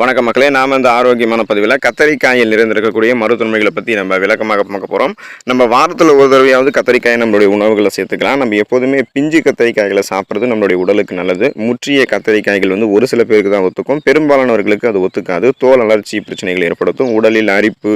வணக்க மக்களே நாம் இந்த ஆரோக்கியமான பதிவில் கத்தரிக்காயில் நிறைந்திருக்கக்கூடிய மருத்துவமைகளை பற்றி நம்ம விளக்கமாக பார்க்க போகிறோம் நம்ம வாரத்தில் ஒரு தடவையாவது கத்தரிக்காயை நம்மளுடைய உணவுகளை சேர்த்துக்கலாம். நம்ம எப்போதுமே பிஞ்சு கத்தரிக்காய்களை சாப்பிட்றது நம்மளுடைய உடலுக்கு நல்லது. முற்றிய கத்தரிக்காய்கள் வந்து ஒரு சில பேருக்கு தான் ஒத்துக்கும். பெரும்பாலானவர்களுக்கு அது ஒத்துக்காது. தோல் அலர்ச்சி பிரச்சனைகள் ஏற்படுத்தும். உடலில் அரிப்பு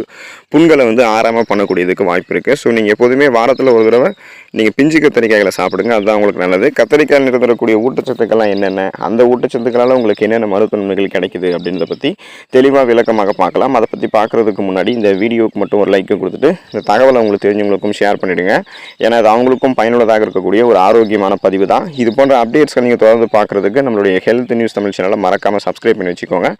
புண்களை வந்து ஆறாமல் பண்ணக்கூடியதுக்கு வாய்ப்பு இருக்குது ஸோ நீங்கள் எப்போதுமே வாரத்தில் ஒரு தடவை நீங்கள் பிஞ்சு கத்தரிக்காய்களை சாப்பிடுங்க. அதுதான் உங்களுக்கு நல்லது. கத்தரிக்காயில் நிறைந்திருக்கக்கூடிய ஊட்டச்சத்துக்கள்லாம் என்னென்ன? அந்த ஊட்டச்சத்துக்களால் உங்களுக்கு என்னென்ன மருத்துவமைகள் கிடைக்குது அப்படின்றத பற்றி தெளிவாக விளக்கமாக பார்க்கலாம். அதை பற்றி பார்க்குறதுக்கு முன்னாடி இந்த வீடியோவுக்கு மட்டும் ஒரு லைக்கை கொடுத்துட்டு இந்த தகவலை உங்களுக்கு தெரிஞ்சவங்களுக்கும் ஷேர் பண்ணிவிடுங்க ஏன்னா அது அவங்களுக்கும் பயனுள்ளதாக இருக்கக்கூடிய ஒரு ஆரோக்கியமான பதிவு தான். இது போன்ற அப்டேட்ஸ்கள் நீங்கள் தொடர்ந்து பார்க்குறதுக்கு நம்மளுடைய ஹெல்த் நியூஸ் தமிழ் சேனலை மறக்காமல் சப்ஸ்கிரைப் பண்ணி வச்சுக்கோங்க.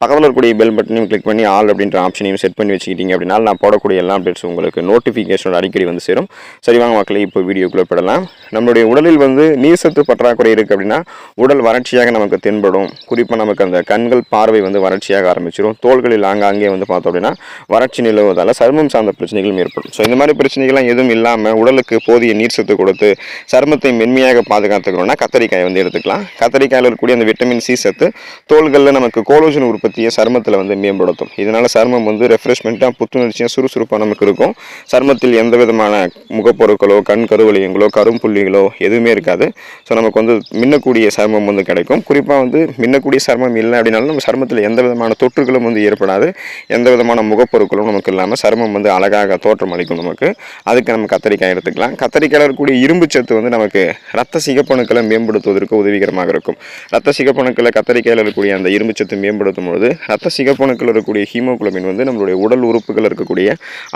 பக்கத்தில் இருக்கக்கூடிய பெல் பட்டனையும் கிளிக் பண்ணி ஆல் அப்படின்ற ஆப்ஷனையும் செட் பண்ணி வச்சுக்கிட்டீங்க அப்படின்னா நான் போடக்கூடிய எல்லா அப்டேட்ஸும் உங்களுக்கு நோட்டிஃபிகேஷனோட அடிக்கடி வந்து சேரும். சரி வாங்க மக்களே இப்போ வீடியோக்குள்ளே போடலாம் நம்மளுடைய உடலில் வந்து நீர் சத்து பற்றாக்குறை இருக்குது அப்படின்னா உடல் வறட்சியாக நமக்கு தென்படும். குறிப்பாக நமக்கு அந்த கண்கள் பார்வை வந்து வறட்சியாக ஆரம்பிச்சிடும் தோள்களில் ஆங்காங்கே வந்து பார்த்தோம் அப்படின்னா வறட்சி நிலவுவதால் சருமம் சார்ந்த பிரச்சனைகளும் ஏற்படும். ஸோ இந்த மாதிரி பிரச்சனைகள்லாம் எதுவும் இல்லாமல் உடலுக்கு போதிய நீர் சத்து கொடுத்து சருமத்தை மென்மையாக பாதுகாத்துக்கணும்னா கத்தரிக்காய் வந்து எடுத்துக்கலாம். கத்தரிக்காயில் இருக்கக்கூடிய அந்த விட்டமின் சி சத்து தோள்களில் நமக்கு கோலோஜன் உற்பத்தியை சருமத்தில் வந்து மேம்படுத்தும். இதனால் சருமம் வந்து ரெஃப்ரெஷ்மெண்ட்டாக புத்துணர்ச்சியாக சுறுசுறுப்பாக நமக்கு இருக்கும். சருமத்தில் எந்த விதமான முகப்பொருட்களோ கண் கருவலியங்களோ கரும்புள்ளிகளோ எதுவுமே இருக்காது. ஸோ நமக்கு வந்து மின்னக்கூடிய சருமம் வந்து கிடைக்கும். குறிப்பாக வந்து மின்னக்கூடிய சருமம் இல்லை அப்படின்னாலும் நம்ம சருமத்தில் எந்த விதமான தொற்றுகளும் வந்து ஏற்படாது. எந்த விதமான முகப்பொருட்களும் நமக்கு இல்லாமல் சருமம் வந்து அழகாக தோற்றம் அளிக்கும் நமக்கு. அதுக்கு நம்ம கத்தரிக்காய் எடுத்துக்கலாம். கத்தரிக்காயில் இருக்கக்கூடிய இரும்பு சத்து வந்து நமக்கு ரத்த சிகப்பணுக்களை மேம்படுத்துவதற்கு உதவிகரமாக இருக்கும். ரத்த சிகப்பணுக்களை கத்திரிக்காயில் இருக்கக்கூடிய அந்த இரும்பு சத்து மேம்படுத்தும் பொழுது ரத்த சிகப்பணுக்கள் இருக்கக்கூடிய ஹீமோகுளோபின் வந்து நம்மளுடைய உடல் உறுப்புகள் இருக்கக்கூடிய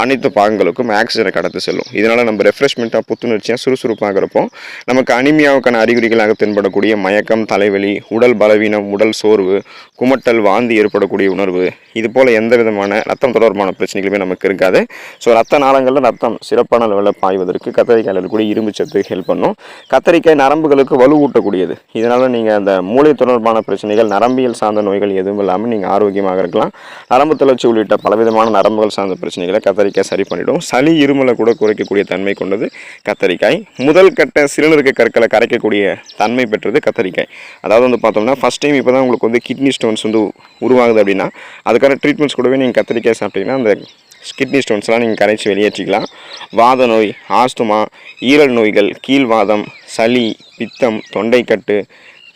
அனைத்து பாகங்களுக்கும் ஆக்சிஜனை கடத்து செல்லும். இதனால் நம்ம ரெஃப்ரெஷ்மெண்ட்டாக புத்துணர்ச்சியாக சுறுசுறுப்பாக இருப்போம். நமக்கு அனிமியாவுக்கான அறிகுறிகளாக தென்படக்கூடிய மயக்கம் தலைவலி உடல் பலவீனம் உடல் சோர்வு குமட்டல் வாந்தி ஏற்படக்கூடிய உணர்வு இது போல் எந்த விதமான ரத்தம் தொடர்பான பிரச்சனைகளுமே நமக்கு இருக்காது. ஸோ ரத்த நாளங்களில் ரத்தம் சிறப்பான லெவலில் பாய்வதற்கு கத்தரிக்காயில் இருக்கக்கூடிய இரும்பு சத்து ஹெல்ப் பண்ணும். கத்தரிக்காய் நரம்புகளுக்கு வலுவூட்டக்கூடியது. இதனால் நீங்கள் அந்த மூளை தொடர்பான பிரச்சனைகள் நரம்பியல் சார்ந்த நோய்கள் எதுவும் இல்லாமல் நீங்கள் ஆரோக்கியமாக இருக்கலாம். நரம்பு தளர்ச்சி உள்ளிட்ட பலவிதமான நரம்புகள் சார்ந்த பிரச்சனைகளை கத்தரிக்காய் சரி பண்ணிடும். சளி இருமலை கூட குறைக்கக்கூடிய தன்மை கொண்டது கத்தரிக்காய். முதல் கட்ட சிறுநீருக்கு கற்களை கரைக்கக்கூடிய தன்மை பெற்றது கத்தரிக்காய். அதாவது வந்து பார்த்தோம்னா ஃபஸ்ட் டைம் இப்போ தான் உங்களுக்கு வந்து கிட்னி ஸ்டோன்ஸ் வந்து உருவாகுது அப்படின்னா அதுக்கான ட்ரீட்மெண்ட்ஸ் கூடவே நீங்கள் கத்திரிக்காய் சாப்பிட்டீங்கன்னா அந்த கிட்னி ஸ்டோன்ஸ்லாம் நீங்கள் கரைச்சி வெளியேற்றிக்கலாம். வாத நோய் ஆஸ்துமா ஈரல் நோய்கள் கீழ்வாதம் சளி பித்தம் தொண்டைக்கட்டு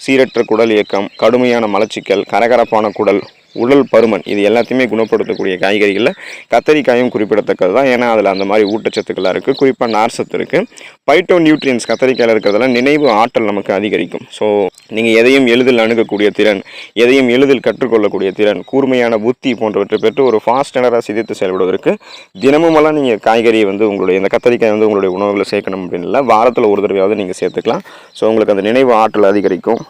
சீரற்ற குடல் இயக்கம் கடுமையான மலச்சிக்கல் கரகரப்பான குடல் உடல் பருமன் இது எல்லாத்தையுமே குணப்படுத்தக்கூடிய காய்கறிகளில் கத்தரிக்காயும் குறிப்பிடத்தக்கது தான் ஏன்னா அதில் அந்த மாதிரி ஊட்டச்சத்துக்கள்லாம் இருக்குது குறிப்பாக நார்சத்து இருக்குது பைட்டோ நியூட்ரியன்ஸ் கத்தரிக்காயில் இருக்கிறதெல்லாம் நினைவு ஆற்றல் நமக்கு அதிகரிக்கும். ஸோ நீங்கள் எதையும் எளிதில் அணுகக்கூடிய திறன் எதையும் எளிதில் கற்றுக்கொள்ளக்கூடிய திறன் கூர்மையான புத்தி போன்றவற்றை பெற்று ஒரு ஃபாஸ்ட் எனராக சிதைத்து செயல்படுவதற்கு தினமுமெல்லாம் நீங்கள் காய்கறியை வந்து உங்களுடைய இந்த கத்திரிக்காய் வந்து உங்களுடைய உணவுகளை சேர்க்கணும் அப்படின்னு இல்லை வாரத்தில் ஒரு தடவையாவது நீங்கள் சேர்த்துக்கலாம். ஸோ உங்களுக்கு அந்த நினைவு ஆற்றல் அதிகரிக்கும்.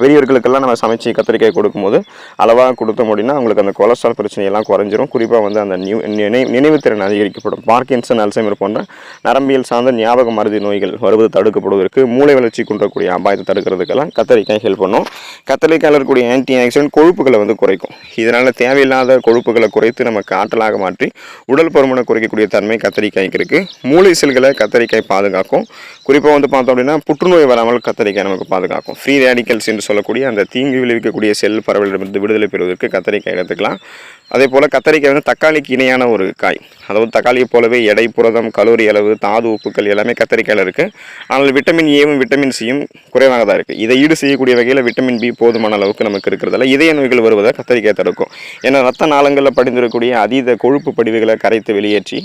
பெரியவர்களுக்கெல்லாம் நம்ம சமைச்சு கத்திரிக்காய் கொடுக்கும்போது அளவாக கொடுத்தோம் அப்படின்னா அவங்களுக்கு அந்த கொலஸ்ட்ரால் பிரச்சனையெல்லாம் குறைஞ்சிரும். குறிப்பாக வந்து அந்த நியூ நினை நினைவுத்திறன் அதிகரிக்கப்படும். பார்க்கின்சன் அல்சைமர் போன்ற நரம்பியல் சார்ந்த ஞாபக மருதி நோய்கள் வருவது தடுக்கப்படுவதற்கு மூளை வளர்ச்சி குன்றக்கூடிய அபாயத்தை தடுக்கிறதுக்கெல்லாம் கத்தரிக்காய் ஹெல்ப் பண்ணும். கத்தரிக்காயில் இருக்கக்கூடிய ஆன்டி ஆக்சிடென்ட் கொழுப்புகளை வந்து குறைக்கும். இதனால் தேவையில்லாத கொழுப்புகளை குறைத்து நமக்கு ஆற்றலாக மாற்றி உடல் பருமனை குறைக்கக்கூடிய தன்மை கத்தரிக்காய்க்கு இருக்குது மூளை செல்களை கத்தரிக்காய் பாதுகாக்கும். குறிப்பாக வந்து பார்த்தோம் அப்படின்னா புற்றுநோய் வராமல் கத்தரிக்காய் நமக்கு பாதுகாக்கும். ஃப்ரீ ரேடிக்கல்ஸ் என்று சொல்லக்கூடிய அந்த தீங்கு விளைவிக்கக்கூடிய செல் பரவலிடமிருந்து விடுதலை பெறுவதற்கு கத்தரிக்காய் எடுத்துக்கலாம். அதே போல் கத்தரிக்காய் வந்து தக்காளிக்கு இணையான ஒரு காய். அதாவது தக்காளியை போலவே எடை புரதம் கலோரி அளவு தாது உப்புக்கள் எல்லாமே கத்தரிக்காயில் இருக்குது ஆனால் விட்டமின் ஏவும் விட்டமின் சியும் குறைவாக தான் இருக்குது இதை ஈடு செய்யக்கூடிய வகையில் விட்டமின் பி போதுமான அளவுக்கு நமக்கு இருக்கிறதால இதய நோய்கள் வருவதை கத்தரிக்காய் தடுக்கும். ஏன்னா ரத்த நாளங்களில் படிந்திருக்கக்கூடிய அதீத கொழுப்பு படிவுகளை கரைத்து வெளியேற்றி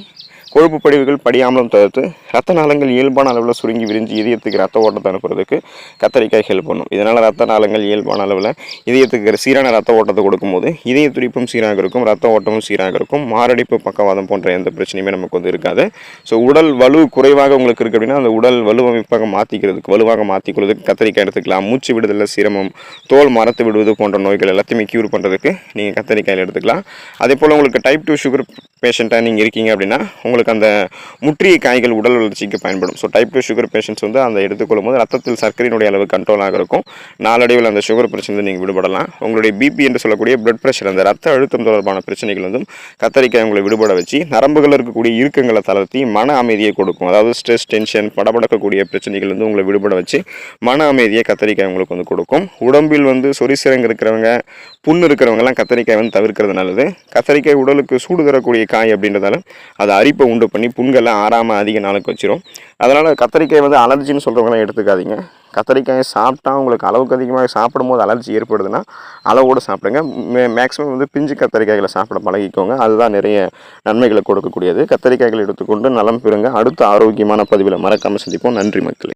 கொழுப்பு படிவுகள் படியாமலும் தவிர்த்து ரத்த நாளங்கள் இயல்பான அளவில் சுருங்கி விரிஞ்சு இதயத்துக்கு ரத்த ஓட்டத்தை அனுப்புறதுக்கு கத்தரிக்காய் ஹெல்ப் பண்ணும். இதனால் ரத்த நாளங்கள் இயல்பான அளவில் இதயத்துக்கு சீரான ரத்த ஓட்டத்தை கொடுக்கும்போது இதய துடிப்பும் சீராக இருக்கும் ரத்த ஓட்டமும் சீராக இருக்கும். மாரடைப்பு பக்கவாதம் போன்ற எந்த பிரச்சனையுமே நமக்கு வந்து இருக்காது. ஸோ உடல் வலு குறைவாக உங்களுக்கு இருக்குது அப்படின்னா அந்த உடல் வலுவமைப்பாக மாற்றிக்கிறதுக்கு வலுவாக மாற்றிக்கொள்வதுக்கு கத்தரிக்காய் எடுத்துக்கலாம். மூச்சு விடுதலில் சிரமம் தோல் மரத்து விடுவது போன்ற நோய்கள் எல்லாத்தையுமே க்யூர் பண்ணுறதுக்கு நீங்கள் கத்தரிக்காயில் எடுத்துக்கலாம். அதே போல் உங்களுக்கு டைப் டூ சுகர் பேஷண்ட்டாக நீங்கள் இருக்கீங்க அப்படின்னா உங்களுக்கு உங்களுக்கு அந்த முற்றிய காய்கள் உடல் வளர்ச்சிக்கு பயன்படும். So type two sugar patients வந்து அந்த எடுத்துக்கொள்ளும் போது ரத்தத்தில் சர்க்கரையினுடைய அளவு கண்ட்ரோலாக இருக்கும். நாளடைவில் அந்த சுகர் பிரச்சனை நீங்கள் விடுபடலாம். உங்களுடைய பிபி என்று சொல்லக்கூடிய பிளட் ப்ரெஷர் அந்த ரத்த அழுத்தம் தொடர்பான பிரச்சனைகள் வந்து கத்தரிக்காய் உங்களை விடுபட வச்சு நரம்புகள் இருக்கக்கூடிய இறுக்கங்களை தளர்த்தி மன அமைதியை கொடுக்கும். அதாவது ஸ்ட்ரெஸ் டென்ஷன் படபடக்கக்கூடிய பிரச்சனைகள் வந்து உங்களை விடுபட வச்சு மன அமைதியை கத்தரிக்காய் உங்களுக்கு வந்து கொடுக்கும். உடம்பில் வந்து சொரிசிறங்கு இருக்கிறவங்க புண்ணு இருக்கிறவங்கலாம் கத்தரிக்காய் வந்து தவிர்க்கிறது நல்லது. கத்தரிக்காய் உடலுக்கு சூடு தரக்கூடிய காய் அப்படின்றதால அது அரிப்பை உண்டு பண்ணி புண்களை ஆறாமல் அதிக நாளுக்கு வச்சிரும். அதனால் கத்தரிக்காய் வந்து அலர்ஜின்னு சொல்கிறவங்களாம் எடுத்துக்காதீங்க. கத்தரிக்காயை சாப்பிட்டா உங்களுக்கு அளவுக்கு அதிகமாக சாப்பிடும்போது அலர்ஜி ஏற்படுதுன்னா அளவோடு சாப்பிடுங்க. மே மேக்ஸிமம் வந்து பிஞ்சு கத்தரிக்காய்களை சாப்பிட பழகிக்கோங்க. அதுதான் நிறைய நன்மைகளை கொடுக்கக்கூடியது. கத்திரிக்காய்களை எடுத்துக்கொண்டு நலம் பெறுங்க. அடுத்த ஆரோக்கியமான பதிவில் மறக்காமல் சந்திப்போம். நன்றி மக்களே.